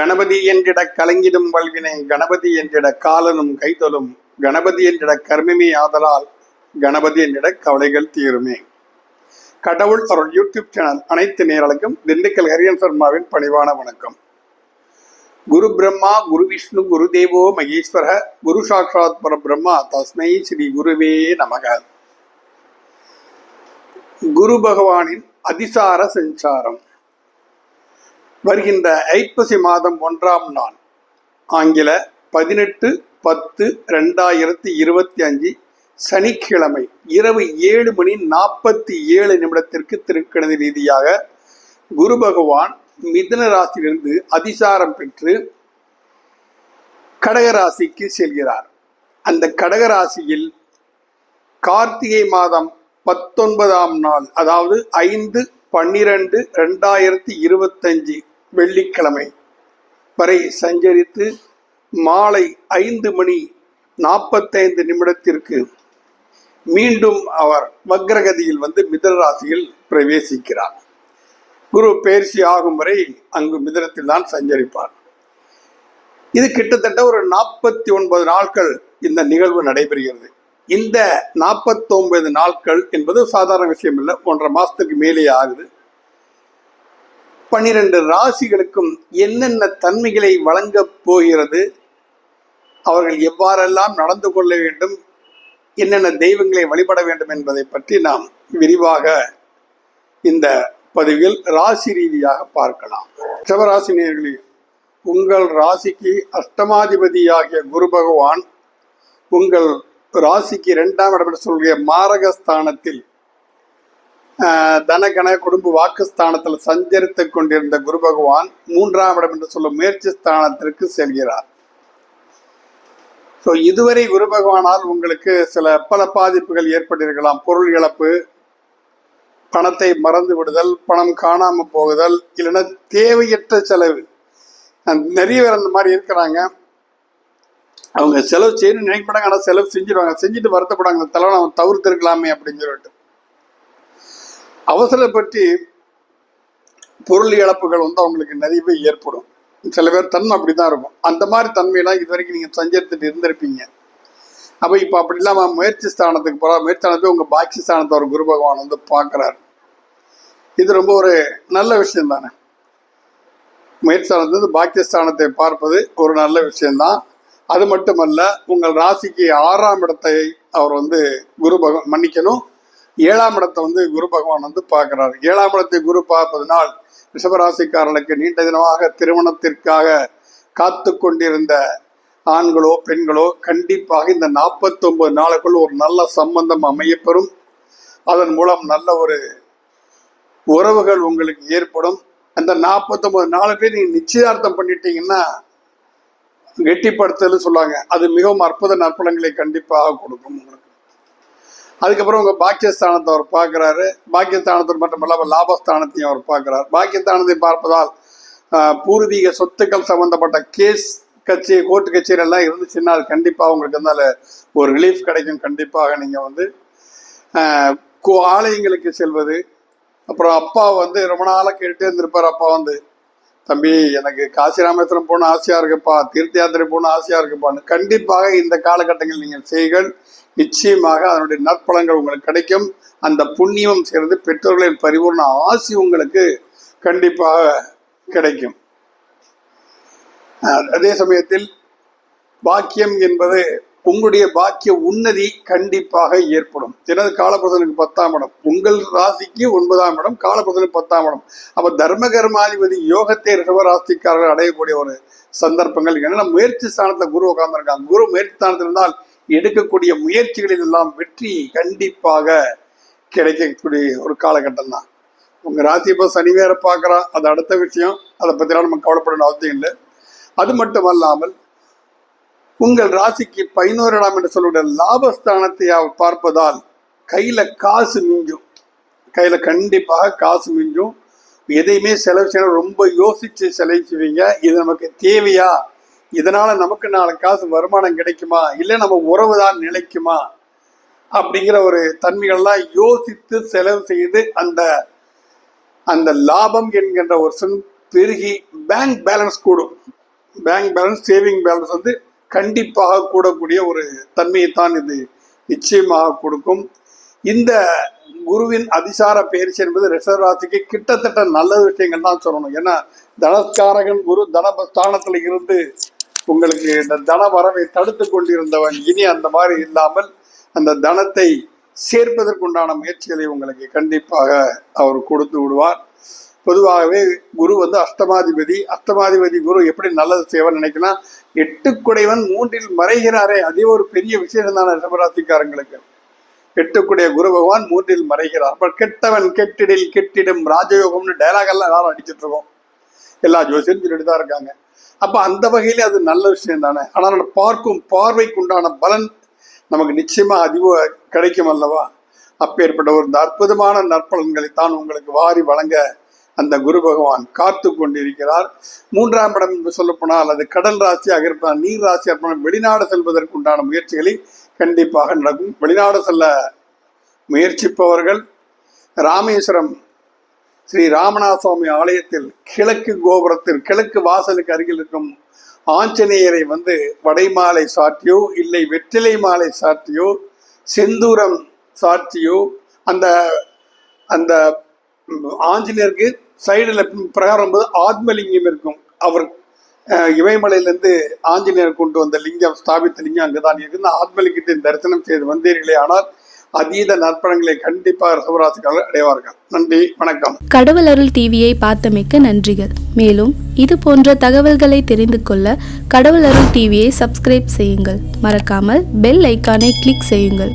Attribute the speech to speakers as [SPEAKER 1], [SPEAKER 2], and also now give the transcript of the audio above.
[SPEAKER 1] கணபதி என்றிட கலங்கிடும் வல்வினை கணபதி என்றிட காலனும் கைதொலும் கணபதி என்றிட கர்மமே ஆதலால் கணபதி என்றிட கவலைகள் தீருமே. கடவுள் அருள் யூடியூப் சேனல் அனைத்து நேரலுக்கும் திண்டுக்கல் ஹரியன் சர்மாவின் பணிவான வணக்கம். குரு பிரம்மா குரு விஷ்ணு குரு தேவோ மகேஸ்வர குரு சாட்சாத் பரபிரம்மா தஸ்மை ஸ்ரீ குருவே நமக. குரு பகவானின் அதிசார சஞ்சாரம். வருகின்ற ஐப்பசி மாதம் ஒன்றாம் நாள் ஆங்கில பதினெட்டு பத்து ரெண்டாயிரத்தி இருபத்தி அஞ்சு சனிக்கிழமை இரவு ஏழு மணி நாற்பத்தி ஏழு நிமிடத்திற்கு திருக்கணித ரீதியாக குரு பகவான் மிதன ராசியிலிருந்து அதிசாரம் பெற்று கடகராசிக்கு செல்கிறார். அந்த கடகராசியில் கார்த்திகை மாதம் பத்தொன்பதாம் நாள் அதாவது ஐந்து பன்னிரண்டு ரெண்டாயிரத்தி இருபத்தஞ்சு வெள்ளிக்கிழமை. வரை சஞ்சரித்து மாலை ஐந்து மணி நாற்பத்தைந்து நிமிடத்திற்கு மீண்டும் அவர் வக்ரகதியில் வந்து மிதன ராசியில் பிரவேசிக்கிறார். குரு பயிற்சி ஆகும் வரை அங்கு மிதனத்தில் தான் சஞ்சரிப்பார். இது கிட்டத்தட்ட ஒரு நாற்பத்தி ஒன்பது நாட்கள் இந்த நிகழ்வு நடைபெறுகிறது. இந்த நாற்பத்தொன்பது நாட்கள் என்பது சாதாரண விஷயம் இல்லை ஒன்றரை மாதத்துக்கு மேலே ஆகுது. பன்னிரண்டு ராசிகளுக்கும் என்னென்ன தன்மைகளை வழங்கப் போகிறது? அவர்கள் எவ்வாறெல்லாம் நடந்து கொள்ள வேண்டும்? என்னென்ன தெய்வங்களை வழிபட வேண்டும் என்பதை பற்றி நாம் விரிவாக இந்த பதிவில் ராசி ரீதியாக பார்க்கலாம். சிவராசினியர்களே உங்கள் ராசிக்கு அஷ்டமாதிபதியாகிய குரு பகவான் உங்கள் ராசிக்கு இரண்டாம் இடம் சொல்கிற மாரகஸ்தானத்தில் தனகன குடும்ப வாக்குஸ்தானத்தில் சஞ்சரித்துக் கொண்டிருந்த குரு பகவான் மூன்றாம் இடம் என்று சொல்லும் முயற்சி ஸ்தானத்திற்கு செல்கிறார். ஸோ இதுவரை குரு பகவானால் உங்களுக்கு சில பல பாதிப்புகள் ஏற்பட்டிருக்கலாம். பொருள் இழப்பு பணத்தை மறந்து விடுதல் பணம் காணாம போகுதல் இல்லைன்னா தேவையற்ற செலவு. நிறைய பேர் அந்த மாதிரி இருக்கிறாங்க. அவங்க செலவு செய்யணும்னு நினைக்கப்படாங்க ஆனால் செலவு செஞ்சிருவாங்க. செஞ்சுட்டு வருத்தப்படாங்க இந்த அவன் தவிர்த்திருக்கலாமே அப்படின்னு சொல்லிட்டு. அவசரப்பட்டு பொருள் இழப்புகள் வந்து அவங்களுக்கு நிறையவே ஏற்படும். சில பேர் தன்மை அப்படி தான் இருக்கும். அந்த மாதிரி தன்மையெல்லாம் இது வரைக்கும் நீங்கள் சஞ்சரித்துட்டு இருந்திருப்பீங்க. அப்போ இப்போ அப்படி இல்லாமல் முயற்சி ஸ்தானத்துக்கு போகிறா முயற்சி ஸ்தானத்தை உங்கள் பாக்கி ஸ்தானத்தை ஒரு குரு பகவான் வந்து பார்க்குறாரு. இது ரொம்ப ஒரு நல்ல விஷயம் தானே முயற்சி ஸ்தானத்திலிருந்து பாக்கியஸ்தானத்தை பார்ப்பது ஒரு நல்ல விஷயம்தான். அது மட்டுமல்ல உங்கள் ராசிக்கு ஆறாம் இடத்தை அவர் வந்து குரு பகவான் மன்னிக்கணும். ஏழாம் இடத்தை வந்து குரு பகவான் வந்து பார்க்கிறார். ஏழாம் இடத்தை குரு பார்ப்பதனால் ரிஷபராசிக்காரர்களுக்கு நீண்ட தினமாக திருமணத்திற்காக காத்து கொண்டிருந்த ஆண்களோ பெண்களோ கண்டிப்பாக இந்த நாற்பத்தொன்பது நாளுக்குள் ஒரு நல்ல சம்பந்தம் அமையப்பெறும். அதன் மூலம் நல்ல ஒரு உறவுகள் உங்களுக்கு ஏற்படும். அந்த நாற்பத்தொன்பது நாளுக்கு நீங்க நிச்சயார்த்தம் பண்ணிட்டீங்கன்னா கெட்டிப்படுத்தல் சொல்லுவாங்க. அது மிகவும் அற்புத நற்பலங்களை கண்டிப்பாக கொடுக்கும். உங்களுக்கு அதுக்கப்புறம் உங்க பாக்கியஸ்தானத்தை அவர் பார்க்கிறாரு. பாக்கியஸ்தானத்தில் மட்டும் இல்லாமல் லாபஸ்தானத்தையும் அவர் பார்க்கிறார். பாக்கியஸ்தானத்தை பார்ப்பதால் பூர்வீக சொத்துக்கள் சம்பந்தப்பட்ட கேஸ் கட்சி கோர்ட்டு கச்சேரியெல்லாம் இருந்துச்சுன்னா அது கண்டிப்பாக உங்களுக்கு இருந்தால ஒரு ரிலீஃப் கிடைக்கும். கண்டிப்பாக நீங்கள் வந்து ஆலயங்களுக்கு செல்வது. அப்புறம் அப்பா வந்து ரொம்ப நாளாக கேட்டுட்டே இருந்திருப்பார். அப்பா வந்து தம்பி எனக்கு காசி ராமேஸ்வரம் போகணும் ஆசையா இருக்குப்பா தீர்த்த யாத்திரை போகணும் ஆசையா இருக்குப்பான்னு கண்டிப்பாக இந்த காலகட்டங்களில் நீங்கள் செய்கள் நிச்சயமாக அதனுடைய நற்பலங்கள் உங்களுக்கு கிடைக்கும். அந்த புண்ணியம் சேர்ந்து பெற்றோர்களின் பரிபூர்ண ஆசி உங்களுக்கு கண்டிப்பாக கிடைக்கும். அதே சமயத்தில் பாக்கியம் என்பது உங்களுடைய பாக்கிய உன்னதி கண்டிப்பாக ஏற்படும். எனது காலபுருஷனுக்கு பத்தாம் இடம்? உங்கள் ராசிக்கு ஒன்பதாம் இடம் காலபுருஷனுக்கு பத்தாம் இடம். அப்ப தர்ம கர்மாதிபதி யோகத்தை ரிஷபராசிக்காரர்கள் அடையக்கூடிய ஒரு சந்தர்ப்பங்கள் ஏன்னா முயற்சி ஸ்தானத்துல குரு உட்கார்ந்துருக்காங்க. குரு முயற்சி ஸ்தானத்தில் இருந்தால் எடுக்கக்கூடிய முயற்சிகளில் எல்லாம் வெற்றி கண்டிப்பாக கிடைக்கக்கூடிய ஒரு காலகட்டம் தான் உங்க ராசி இப்போ சனி வேற பார்க்கறான் அது அடுத்த விஷயம். அதை பத்திலாம் நம்ம கவலைப்படணும் அவசியம் இல்லை. அது மட்டும் அல்லாமல் உங்கள் ராசிக்கு பதினோரு என்று சொல்லக்கூடிய லாபஸ்தானத்தை அவர் பார்ப்பதால் கையில காசு மிஞ்சும். கையில கண்டிப்பாக காசு மிஞ்சும். எதையுமே செலவு செய்யணும் ரொம்ப யோசிச்சு செலவு செய்வீங்க. இது நமக்கு தேவையா? இதனால நமக்கு நாலு காசு வருமானம் கிடைக்குமா? இல்லை நம்ம உறவு தான் நிலைக்குமா? அப்படிங்கிற ஒரு தன்மைகள்லாம் யோசித்து செலவு செய்து அந்த அந்த லாபம் என்கின்ற ஒரு சின் பெருகி பேங்க் பேலன்ஸ் கூடும். பேங்க் பேலன்ஸ் சேவிங் பேலன்ஸ் வந்து கண்டிப்பாக கூடக்கூடிய ஒரு தன்மையைத்தான் இது நிச்சயமாக கொடுக்கும். இந்த குருவின் அதிசார பயிற்சி என்பது ரிஷபராசிக்கு கிட்டத்தட்ட நல்ல விஷயங்கள் தான் சொல்லணும். ஏன்னா தனஸ்காரகன் குரு தனஸ்தானத்தில் இருந்து உங்களுக்கு இந்த தன வரவை தடுத்து கொண்டிருந்தவன். இனி அந்த மாதிரி இல்லாமல் அந்த தனத்தை சேர்ப்பதற்குண்டான முயற்சிகளை உங்களுக்கு கண்டிப்பாக அவர் கொடுத்து விடுவார். பொதுவாகவே குரு வந்து அஷ்டமாதிபதி. அஷ்டமாதிபதி குரு எப்படி நல்லது செய்வன் நினைக்கலாம் எட்டு குடைவன் மூன்றில் மறைகிறாரே. அதே ஒரு பெரிய விசேஷம் தானே ரிஷபராசிக்காரங்களுக்கு. எட்டுக்குடைய குரு பகவான் மூன்றில் மறைகிறார். அப்ப கெட்டவன் கெட்டிடில் கெட்டிடும் ராஜயோகம்னு டைலாக் எல்லாம் எல்லாரும் அடிச்சிட்டு இருக்கோம். எல்லா ஜோசியரும் சொல்லிட்டு தான் இருக்காங்க. அப்ப அந்த வகையிலே அது நல்ல விஷயம் தானே. ஆனால் பார்க்கும் பார்வைக்கு உண்டான பலன் நமக்கு நிச்சயமா அதிக கிடைக்கும் அல்லவா? அப்பேற்பட்ட ஒரு அற்புதமான நற்பலன்களை தான் உங்களுக்கு வாரி வழங்க அந்த குரு பகவான் காத்து கொண்டிருக்கிறார். மூன்றாம் இடம் என்று சொல்லப்போனால் அது கடல் ராசியாக இருப்பதால் நீர் ராசியாக இருப்பதால் வெளிநாடு செல்வதற்கு உண்டான முயற்சிகளை கண்டிப்பாக நடக்கும். வெளிநாடு செல்ல முயற்சிப்பவர்கள் ராமேஸ்வரம் ஸ்ரீ ராமநாத சுவாமி ஆலயத்தில் கிழக்கு கோபுரத்தில் கிழக்கு வாசலுக்கு அருகில் இருக்கும் ஆஞ்சநேயரை வந்து வடைமாலை சாற்றியோ இல்லை வெற்றிலை மாலை சாற்றியோ செந்தூரம் சாற்றியோ அந்த அந்த ஆஞ்சநேயருக்கு சைடில் பிரகாரம் போது ஆத்மலிங்கம் இருக்கும். அவர் இமயமலையிலேருந்து ஆஞ்சநேயர் கொண்டு வந்த லிங்கம் ஸ்தாபித்த லிங்கம் அங்கே தான் இருக்குது ஆத்மலிங்கத்தின் தரிசனம் செய்து வந்தீர்களே. ஆனால் அதீத நற்பணங்களை கண்டிப்பாக ரிசவராசிக்காரர்கள் அடைவார்கள். நன்றி வணக்கம்.
[SPEAKER 2] கடவுள் அருள் டிவியை பார்த்தமைக்க நன்றிகள். மேலும் இது போன்ற தகவல்களை தெரிந்து கொள்ள கடவுள் அருள் டிவியை சப்ஸ்கிரைப் செய்யுங்கள். மறக்காமல் பெல் ஐக்கானை கிளிக் செய்யுங்கள்.